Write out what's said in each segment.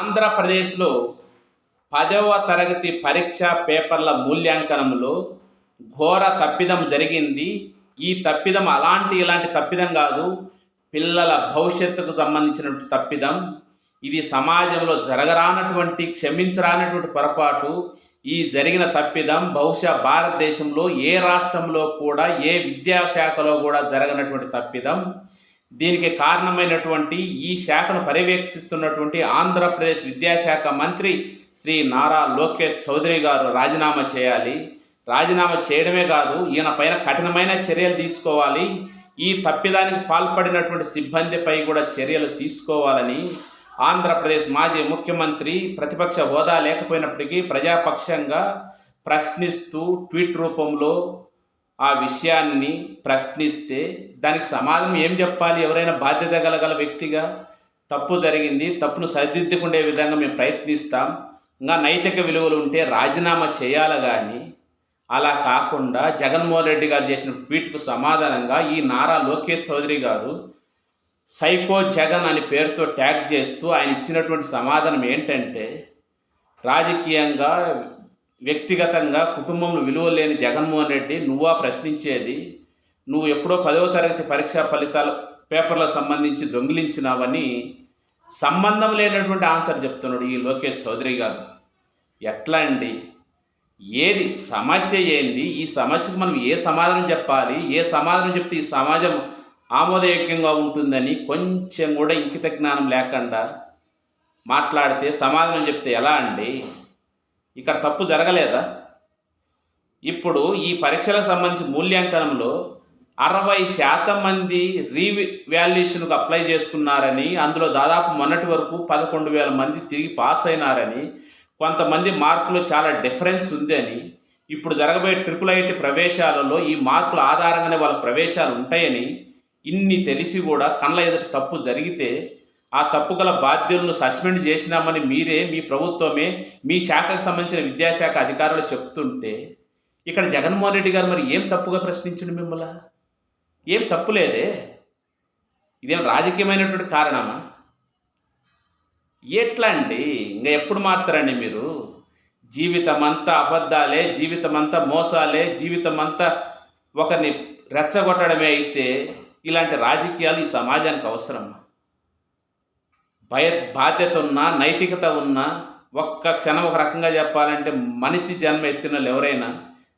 ఆంధ్రప్రదేశ్లో పదవ తరగతి పరీక్ష పేపర్ల మూల్యాంకనంలో ఘోర తప్పిదం జరిగింది. ఈ తప్పిదం అలాంటి ఇలాంటి తప్పిదం కాదు. పిల్లల భవిష్యత్తుకు సంబంధించినటువంటి తప్పిదం. ఇది సమాజంలో జరగరానటువంటి క్షమించరానటువంటి పొరపాటు. ఈ జరిగిన తప్పిదం బహుశా భారతదేశంలో ఏ రాష్ట్రంలో కూడా ఏ విద్యాశాఖలో కూడా జరగనటువంటి తప్పిదం. దీనికి కారణమైనటువంటి ఈ శాఖను పర్యవేక్షిస్తున్నటువంటి ఆంధ్రప్రదేశ్ విద్యాశాఖ మంత్రి శ్రీ నారా లోకేష్ చౌదరి గారు రాజీనామా చేయాలి. రాజీనామా చేయడమే కాదు ఈయన పైన కఠినమైన చర్యలు తీసుకోవాలి. ఈ తప్పిదానికి పాల్పడినటువంటి సిబ్బందిపై కూడా చర్యలు తీసుకోవాలని ఆంధ్రప్రదేశ్ మాజీ ముఖ్యమంత్రి ప్రతిపక్ష హోదా లేకపోయినప్పటికీ ప్రజాపక్షంగా ప్రశ్నిస్తూ ట్వీట్ రూపంలో ఆ విషయాన్ని ప్రశ్నిస్తే దానికి సమాధానం ఏం చెప్పాలి? ఎవరైనా బాధ్యత గలగల వ్యక్తిగా తప్పు జరిగింది తప్పును సరిదిద్దుకునే విధంగా మేము ప్రయత్నిస్తాం. ఇంకా నైతిక విలువలు ఉంటే రాజీనామా చేయాలి కానీ అలా కాకుండా జగన్మోహన్ రెడ్డి గారు చేసిన ట్వీట్కు సమాధానంగా ఈ నారా లోకేష్ చౌదరి గారు సైకో జగన్ అనే పేరుతో ట్యాగ్ చేస్తూ ఆయన ఇచ్చినటువంటి సమాధానం ఏంటంటే రాజకీయంగా వ్యక్తిగతంగా కుటుంబంలో విలువ లేని జగన్మోహన్ రెడ్డి నువ్వా ప్రశ్నించేది? నువ్వు ఎప్పుడో పదవ తరగతి పరీక్షా ఫలితాల పేపర్లకు సంబంధించి దొంగిలించినావని సంబంధం లేనటువంటి ఆన్సర్ చెప్తున్నాడు ఈ లోకేష్ చౌదరి గారు. ఎట్లా అండి? ఏది సమస్య ఏంది? ఈ సమస్యకు మనం ఏ సమాధానం చెప్పాలి? ఏ సమాధానం చెప్తే ఈ సమాజం ఆమోదయోగ్యంగా ఉంటుందని కొంచెం కూడా ఇంకిత జ్ఞానం లేకుండా మాట్లాడితే సమాధానం చెప్తే ఎలా అండి? ఇక్కడ తప్పు జరగలేదా? ఇప్పుడు ఈ పరీక్షలకు సంబంధించి మూల్యాంకనంలో అరవై శాతం మంది రీవాల్యుయేషన్కు అప్లై చేసుకున్నారని అందులో దాదాపు మొన్నటి వరకు పదకొండు వేల మంది తిరిగి పాస్ అయినారని కొంతమంది మార్కులు చాలా డిఫరెన్స్ ఉందని ఇప్పుడు జరగబోయే ట్రిపుల్ ఐటీ ప్రవేశాలలో ఈ మార్కుల ఆధారంగానే వాళ్ళ ప్రవేశాలు ఉంటాయని ఇన్ని తెలిసి కూడా కళ్ళ ఎదుట తప్పు జరిగితే ఆ తప్పుగల బాధ్యులను సస్పెండ్ చేసినామని మీరే మీ ప్రభుత్వమే మీ శాఖకు సంబంధించిన విద్యాశాఖ అధికారులు చెప్తుంటే ఇక్కడ జగన్మోహన్ రెడ్డి గారు మరి ఏం తప్పుగా ప్రశ్నించండి మిమ్మల్ని? ఏం తప్పు లేదే? ఇదేం రాజకీయమైనటువంటి కారణమా? ఎట్లా అండి ఇంకా ఎప్పుడు మారుతారండి మీరు? జీవితం అంతా అబద్ధాలే జీవితం అంతా మోసాలే జీవితం అంతా ఒకరిని రెచ్చగొట్టడమే అయితే ఇలాంటి రాజకీయాలు ఈ సమాజానికి అవసరమా? భయ బాధ్యత ఉన్న నైతికత ఉన్న ఒక్క క్షణం ఒక రకంగా చెప్పాలంటే మనిషి జన్మ ఎత్తిన వాళ్ళు ఎవరైనా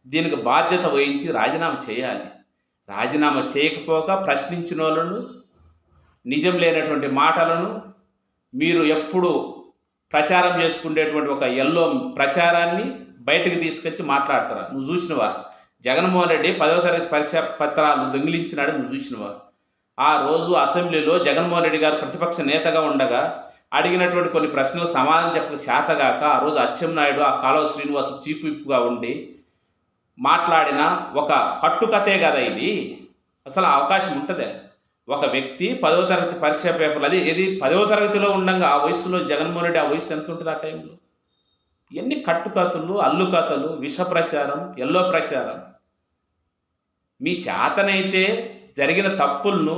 దీనికి బాధ్యత వహించి రాజీనామా చేయాలి. రాజీనామా చేయకపోగా ప్రశ్నించిన వాళ్ళను నిజం లేనటువంటి మాటలను మీరు ఎప్పుడు ప్రచారం చేసుకునేటువంటి ఒక ఎల్లో ప్రచారాన్ని బయటకు తీసుకొచ్చి మాట్లాడతారు? నువ్వు చూసినవా? జగన్మోహన్ రెడ్డి పదో తరగతి పరీక్ష పత్రాలు దొంగిలించినాడు నువ్వు చూసినవా? ఆ రోజు అసెంబ్లీలో జగన్మోహన్ రెడ్డి గారు ప్రతిపక్ష నేతగా ఉండగా అడిగినటువంటి కొన్ని ప్రశ్నలకు సమాధానం చెప్పక శాతగాక ఆ రోజు అచ్చెన్నాయుడు ఆ కాలువ శ్రీనివాసు చీపు విప్గా ఉండి మాట్లాడిన ఒక కట్టుకథే కదా ఇది. అసలు అవకాశం ఉంటుందే. ఒక వ్యక్తి పదవ తరగతి పరీక్ష పేపర్లు అది ఇది పదవ తరగతిలో ఉండగా ఆ వయసులో జగన్మోహన్ రెడ్డి ఆ వయసు ఎంత ఉంటుంది ఆ టైంలో? ఎన్ని కట్టుకథలు అల్లుకథలు విష ప్రచారం ఎల్లో ప్రచారం? మీ శాతనైతే జరిగిన తప్పులను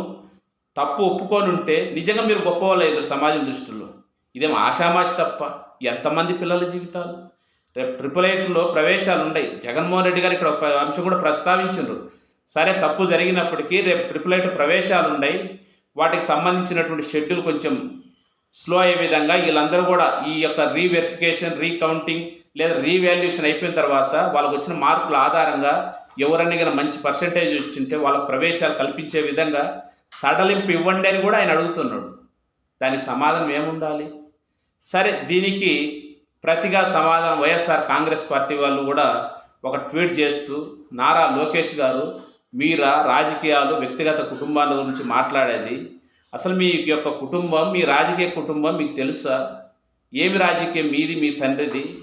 తప్పు ఒప్పుకొని ఉంటే నిజంగా మీరు గొప్పవాళ్ళు ఎదురు సమాజం దృష్టిలో. ఇదేం ఆషామాషి తప్ప? ఎంతమంది పిల్లల జీవితాలు? రేపు ట్రిపుల్ ఎయిట్లో ప్రవేశాలు ఉన్నాయి జగన్మోహన్ రెడ్డి గారు ఇక్కడ ఒక అంశం కూడా ప్రస్తావించారు. సరే తప్పు జరిగినప్పటికీ రేపు ట్రిపుల్ ఎయిట్ ప్రవేశాలు ఉన్నాయి వాటికి సంబంధించినటువంటి షెడ్యూల్ కొంచెం స్లో అయ్యే విధంగా వీళ్ళందరూ కూడా ఈ యొక్క రీవెరిఫికేషన్ రీకౌంటింగ్ లేదా రీవాల్యుయేషన్ అయిపోయిన తర్వాత వాళ్ళకు వచ్చిన మార్కుల ఆధారంగా ఎవరన్నా కానీ మంచి పర్సంటేజ్ వచ్చింటే వాళ్ళ ప్రవేశాలు కల్పించే విధంగా సడలింపు ఇవ్వండి అని కూడా ఆయన అడుగుతున్నాడు. దానికి సమాధానం ఏముండాలి? సరే దీనికి ప్రతిగా సమాధానం వైఎస్ఆర్ కాంగ్రెస్ పార్టీ వాళ్ళు కూడా ఒక ట్వీట్ చేస్తూ నారా లోకేష్ గారు మీరా రాజకీయాలు వ్యక్తిగత కుటుంబాల గురించి మాట్లాడేది. అసలు మీ యొక్క కుటుంబం మీ రాజకీయ కుటుంబం మీకు తెలుసా? ఏమి రాజకీయం? మీది మీ తండ్రిది.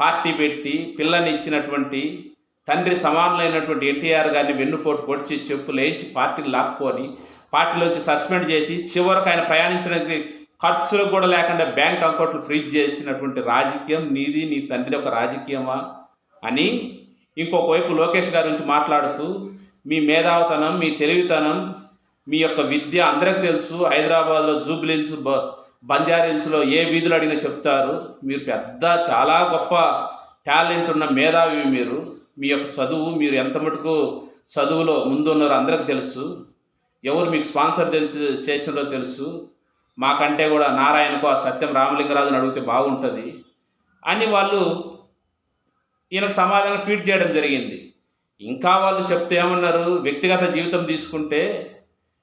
పార్టీ పెట్టి పిల్లని ఇచ్చినటువంటి తండ్రి సమానులైనటువంటి ఎన్టీఆర్ గారిని వెన్నుపోటు పొడిచి చెప్పులు వేయించి పార్టీని లాక్కొని పార్టీలోంచి సస్పెండ్ చేసి చివరకు ఆయన ప్రయాణించడానికి ఖర్చులకు కూడా లేకుండా బ్యాంక్ అకౌంట్లు ఫ్రీజ్ చేసినటువంటి రాజకీయం నీది నీ తండ్రి ఒక రాజకీయమా అని ఇంకొక వైపు లోకేష్ గారి నుంచి మాట్లాడుతూ మీ మేధావతనం మీ తెలివితనం మీ యొక్క విద్య అందరికి తెలుసు హైదరాబాద్లో జూబ్లీన్స్ బ బంజారీల్స్లో ఏ వీధులు అడిగినా చెప్తారు. మీరు పెద్ద చాలా గొప్ప టాలెంట్ ఉన్న మేధావి మీరు. మీ యొక్క చదువు మీరు ఎంత మటుకు చదువులో ముందున్నారో అందరికీ తెలుసు. ఎవరు మీకు స్పాన్సర్ తెలుసు చేసినారో తెలుసు. మాకంటే కూడా నారాయణకో ఆ సత్యం రామలింగరాజుని అడిగితే బాగుంటుంది. అని వాళ్ళు ఈయనకు సమాధానం ట్వీట్ చేయడం జరిగింది. ఇంకా వాళ్ళు చెప్తే ఏమన్నారు? వ్యక్తిగత జీవితం తీసుకుంటే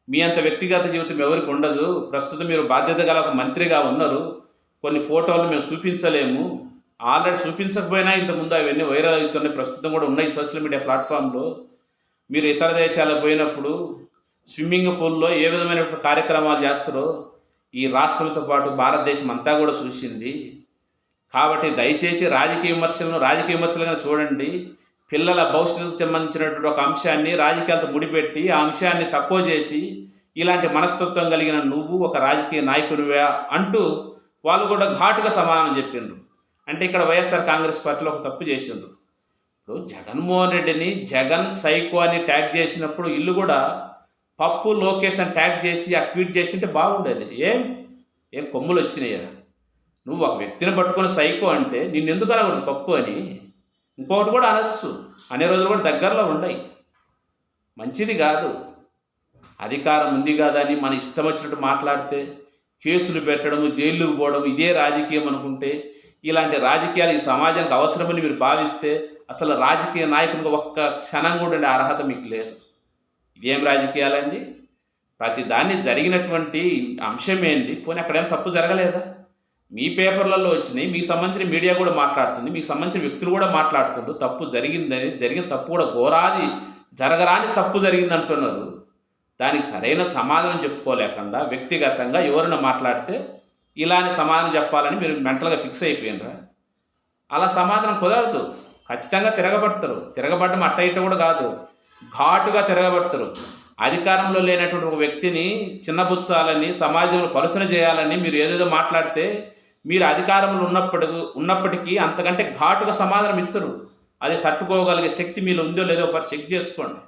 మీ అంత వ్యక్తిగత జీవితం ఎవరికి ఉండదు. ప్రస్తుతం మీరు బాధ్యత గల ఒక మంత్రిగా ఉన్నారు. కొన్ని ఫోటోలు మేము చూపించలేము. ఆల్రెడీ చూపించకపోయినా ఇంతకుముందు అవన్నీ వైరల్ అవుతున్నాయి. ప్రస్తుతం కూడా ఉన్నాయి సోషల్ మీడియా ప్లాట్ఫామ్లో. మీరు ఇతర దేశాలకు పోయినప్పుడు స్విమ్మింగ్ పూల్లో ఏ విధమైన కార్యక్రమాలు చేస్తారో ఈ రాష్ట్రంతో పాటు భారతదేశం అంతా కూడా చూసింది. కాబట్టి దయచేసి రాజకీయ విమర్శలను రాజకీయ విమర్శలుగా చూడండి. పిల్లల భవిష్యత్తుకు సంబంధించినటువంటి ఒక అంశాన్ని రాజకీయాలతో ముడిపెట్టి ఆ అంశాన్ని తక్కువ చేసి ఇలాంటి మనస్తత్వం కలిగిన నువ్వు ఒక రాజకీయ నాయకునివే అంటూ వాళ్ళు కూడా ఘాటుగా సమాధానం చెప్పిండ్రు. అంటే ఇక్కడ వైఎస్ఆర్ కాంగ్రెస్ పార్టీలో ఒక తప్పు చేసిండ్రు. ఇప్పుడు జగన్మోహన్ రెడ్డిని జగన్ సైకో అని ట్యాగ్ చేసినప్పుడు ఇల్లు కూడా పప్పు లొకేషన్ ట్యాగ్ చేసి ఆ ట్వీట్ చేసి ఉంటే బాగుండేది. ఏం? ఏం కొమ్ములు వచ్చినాయా? నువ్వు ఒక వ్యక్తిని పట్టుకుని సైకో అంటే నిన్ను ఎందుకు అనకూడదు పప్పు అని? ఇంకొకటి కూడా అనొచ్చు. అనే రోజులు కూడా దగ్గరలో ఉన్నాయి మంచిది కాదు. అధికారం ఉంది కాదని మన ఇష్టం వచ్చినట్టు మాట్లాడితే కేసులు పెట్టడము జైలుకు పోవడం ఇదే రాజకీయం అనుకుంటే ఇలాంటి రాజకీయాలు ఈ సమాజానికి అవసరమని మీరు భావిస్తే అసలు రాజకీయ నాయకునికి ఒక్క క్షణం కూడా ఉండే అర్హత మీకు లేదు. ఇదేం రాజకీయాలండి? ప్రతి దాన్ని జరిగినటువంటి అంశం ఏంటి పోనీ అక్కడేం తప్పు జరగలేదా? మీ పేపర్లలో వచ్చినాయి మీకు సంబంధించిన మీడియా కూడా మాట్లాడుతుంది మీకు సంబంధించిన వ్యక్తులు కూడా మాట్లాడుతుండ్రు తప్పు జరిగిందని జరిగిన తప్పు కూడా ఘోరాది జరగరాని తప్పు జరిగింది అంటున్నారు దానికి సరైన సమాధానం చెప్పుకోలేకుండా వ్యక్తిగతంగా ఎవరైనా మాట్లాడితే ఇలా అని సమాధానం చెప్పాలని మీరు మెంటల్గా ఫిక్స్ అయిపోయినరా? అలా సమాధానం కుదరదు. ఖచ్చితంగా తిరగబడతారు. తిరగబడడం అట్ట ఇట్ట కూడా కాదు. ఘాటుగా తిరగబడతారు. అధికారంలో లేనటువంటి ఒక వ్యక్తిని చిన్నబుచ్చాలని సమాజంలో పరుచన చేయాలని మీరు ఏదేదో మాట్లాడితే మీరు అధికారంలో ఉన్నప్పటి ఉన్నప్పటికీ అంతకంటే ఘాటుగా సమాధానం ఇచ్చరు. అది తట్టుకోగలిగే శక్తి మీలో ఉందో లేదో ఒకసారి చెక్ చేసుకోండి.